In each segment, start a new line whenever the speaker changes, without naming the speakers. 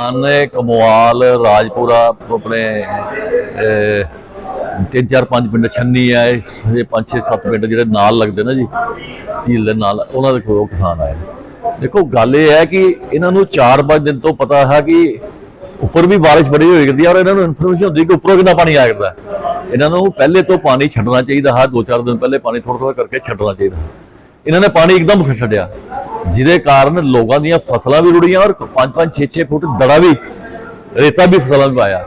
ਕਿਸਾਨ ਕਮਵਾਲ ਰਾਜਪੁਰਾ, ਆਪਣੇ ਤਿੰਨ ਚਾਰ ਪੰਜ ਪਿੰਡ ਛੰਨੀ ਆ, ਇਹ ਪੰਜ ਛੇ ਸੱਤ ਪਿੰਡ ਜਿਹੜੇ ਨਾਲ ਲੱਗਦੇ ਨਾ ਜੀ, ਝੀਲ ਦੇ ਨਾਲ, ਉਹਨਾਂ ਦੇ ਕੋਲ ਕਿਸਾਨ ਆਏ ਦੇਖੋ, ਗੱਲ ਇਹ ਹੈ ਕਿ ਇਹਨਾਂ ਨੂੰ 4-5 ਦਿਨ ਤੋਂ ਪਤਾ ਹੈ ਕਿ ਉੱਪਰ ਵੀ ਬਾਰਿਸ਼ ਬੜੀ ਹੋਈ ਕਰਦੀ ਹੈ ਔਰ ਇਹਨਾਂ ਨੂੰ ਇਨਫੋਰਮੇਸ਼ਨ ਹੁੰਦੀ ਕਿ ਉੱਪਰੋਂ ਕਿੰਨਾ ਪਾਣੀ ਆ ਕਰਦਾ ਇਹਨਾਂ ਨੂੰ ਪਹਿਲੇ ਤੋਂ ਪਾਣੀ ਛੱਡਣਾ ਚਾਹੀਦਾ ਹੈ, ਦੋ ਚਾਰ ਦਿਨ ਪਹਿਲੇ ਪਾਣੀ ਥੋੜਾ ਥੋੜਾ ਕਰਕੇ ਛੱਡਣਾ ਚਾਹੀਦਾ ਇਹਨਾਂ ਨੇ ਪਾਣੀ ਇੱਕਦਮ ਛੱਡਿਆ ਜਿਹਦੇ ਕਾਰਨ ਲੋਕਾਂ ਦੀਆਂ ਫਸਲਾਂ ਵੀ ਰੁੜੀਆਂ ਔਰ 5-5 6-6 ਫੁੱਟ ਦੜਾ ਵੀ, ਰੇਤਾ ਵੀ ਫਸਲਾਂ ਵਿੱਚ ਪਾਇਆ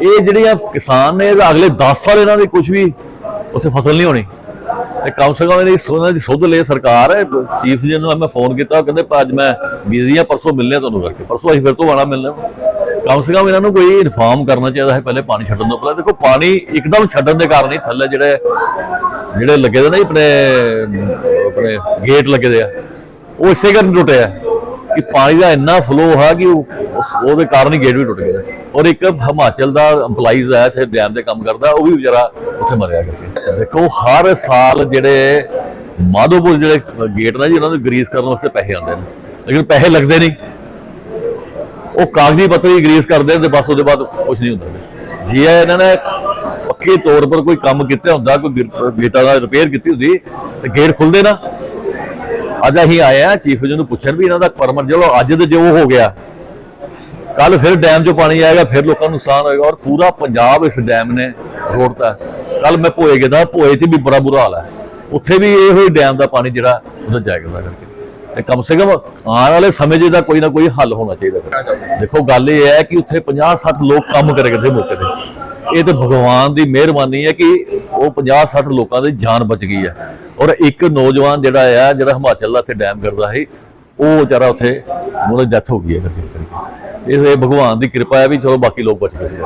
ਇਹ ਜਿਹੜੀਆਂ ਕਿਸਾਨ ਨੇ, ਇਹ ਅਗਲੇ 10 ਸਾਲ ਇਹਨਾਂ ਦੀ ਕੁਝ ਵੀ ਉੱਥੇ ਫਸਲ ਨਹੀਂ ਹੋਣੀ। ਤੇ ਕਮ ਸੇ ਕਮ ਇਹਦੀ ਸੋਨਾ ਦੀ ਸੁੱਧ ਲੈ ਸਰਕਾਰ, ਚੀਫ ਜੀ ਨੂੰ ਮੈਂ ਫੋਨ ਕੀਤਾ, ਉਹ ਕਹਿੰਦੇ, "ਭਾ, ਅੱਜ ਮੈਂ ਬਿਜ਼ੀ ਆ, ਪਰਸੋਂ ਮਿਲਨੇ ਆ ਤੁਹਾਨੂੰ ਕਰਕੇ। ਪਰਸੋਂ ਅਸੀਂ ਫਿਰ ਤੋਂ ਆਣਾ ਮਿਲਣਾ। ਕਮ ਸੇ ਕਮ ਇਹਨਾਂ ਨੂੰ ਕੋਈ ਇਨਫਾਰਮ ਕਰਨਾ ਚਾਹੀਦਾ ਹੈ, ਪਹਿਲੇ ਪਾਣੀ ਛੱਡਣ ਤੋਂ ਪਹਿਲਾਂ। ਦੇਖੋ, ਪਾਣੀ ਇੱਕਦਮ ਛੱਡਣ ਦੇ ਕਾਰਨ ਹੀ ਥੱਲੇ ਜਿਹੜੇ ਜਿਹੜੇ ਲੱਗੇ ਦੇ ਨੇ, ਆਪਣੇ ਆਪਣੇ ਗੇਟ ਲੱਗੇ ਦੇ ਆ। ਉਹ ਇਸੇ ਕਾਰਨ ਟੁੱਟਿਆ ਕਿ ਪਾਣੀ ਦਾ ਇੰਨਾ ਫਲੋ ਹੈ ਕਿ ਉਹਦੇ ਕਾਰਨ ਹੀ ਗੇਟ ਵੀ ਟੁੱਟ ਗਿਆ। ਔਰ ਇੱਕ ਹਿਮਾਚਲ ਦਾ EMPLOYEES ਹੈ, ਇੱਥੇ ਡੈਮ ਦੇ ਕੰਮ ਕਰਦਾ, ਉਹ ਵੀ ਵਿਚਾਰਾ ਉੱਥੇ ਮਰਿਆ ਕਰਕੇ ਦੇਖੋ, ਹਰ ਸਾਲ ਜਿਹੜੇ ਮਾਧੋਪੁਰ ਜਿਹੜੇ ਗੇਟ ਨੇ ਜੀ, ਉਹਨਾਂ ਨੂੰ ਗਰੀਸ ਕਰਨ ਵਾਸਤੇ ਪੈਸੇ ਆਉਂਦੇ ਨੇ। ਲੇਕਿਨ ਪੈਸੇ ਲੱਗਦੇ ਨਹੀਂ। ਉਹ ਕਾਗਜ਼ੀ ਪੱਤਰ ਹੀ ਗਰੀਸ ਕਰਦੇ ਨੇ ਤੇ ਬਸ ਉਹਦੇ ਬਾਅਦ ਕੁਝ ਨਹੀਂ ਹੁੰਦਾ। ਜੇ ਇਹਨਾਂ ਨੇ ਪੱਕੇ ਤੌਰ ਪਰ ਕੋਈ ਕੰਮ ਕੀਤਾ ਹੁੰਦਾ, ਕੋਈ ਗੇਟਾਂ ਦਾ ਰਿਪੇਅਰ ਕੀਤੀ ਹੁੰਦੀ, ਤੇ ਗੇਟ ਖੁੱਲਦੇ ਨਾ। ਅੱਜ ਅਸੀਂ ਆਏ ਆ ਚੀਫ ਜੀ ਨੂੰ ਪੁੱਛਣ ਵੀ ਇਹਨਾਂ ਦਾ ਪਰਮਿਟ ਚਲੋ ਅੱਜ ਤੇ ਜੋ ਹੋ ਗਿਆ। ਕੱਲ ਫਿਰ ਡੈਮ 'ਚੋਂ ਪਾਣੀ ਆਏਗਾ, ਫਿਰ ਲੋਕਾਂ ਨੂੰ ਨੁਕਸਾਨ ਹੋਏਗਾ ਔਰ ਪੂਰਾ ਪੰਜਾਬ ਇਸ ਡੈਮ ਨੇ ਰੋੜਤਾ ਕੱਲ ਮੈਂ ਭੋਏ ਗਿਆ ਭੋਏ 'ਚ ਵੀ ਬੜਾ ਬੁਰਾ ਹਾਲ ਹੈ। ਉੱਥੇ ਵੀ ਇਹੋ ਹੀ ਡੈਮ ਦਾ ਪਾਣੀ ਜਿਹੜਾ ਉਹਦਾ ਜਾਏਗਾ ਕਰਕੇ। ਤੇ ਕਮ ਸੇ ਕਮ ਆਉਣ ਵਾਲੇ ਸਮੇਂ 'ਚ ਇਹਦਾ ਕੋਈ ਨਾ ਕੋਈ ਹੱਲ ਹੋਣਾ ਚਾਹੀਦਾ। ਦੇਖੋ, ਗੱਲ ਇਹ ਹੈ ਕਿ ਉੱਥੇ 50 60 ਲੋਕ ਕੰਮ ਕਰੇ ਕਰਦੇ ਮੌਕੇ ਤੇ। ਇਹ ਤਾਂ ਭਗਵਾਨ ਦੀ ਮਿਹਰਬਾਨੀ ਹੈ ਕਿ ਉਹ 50 60 ਲੋਕਾਂ ਦੀ ਜਾਨ ਬਚ ਗਈ ਹੈ। ਔਰ ਇੱਕ ਨੌਜਵਾਨ ਜਿਹੜਾ ਆ, ਜਿਹੜਾ ਹਿਮਾਚਲ ਦਾ ਇੱਥੇ ਡੈਮ ਕਰਦਾ ਸੀ, ਉਹ ਵਿਚਾਰਾ ਉੱਥੇ ਉਹਦੀ ਡੈਥ ਹੋ ਗਈ ਹੈ ਕਰਕੇ ਇਹ ਇਹ ਭਗਵਾਨ ਦੀ ਕਿਰਪਾ ਹੈ ਵੀ ਚਲੋ ਬਾਕੀ ਲੋਕ ਬਚ ਗਏ।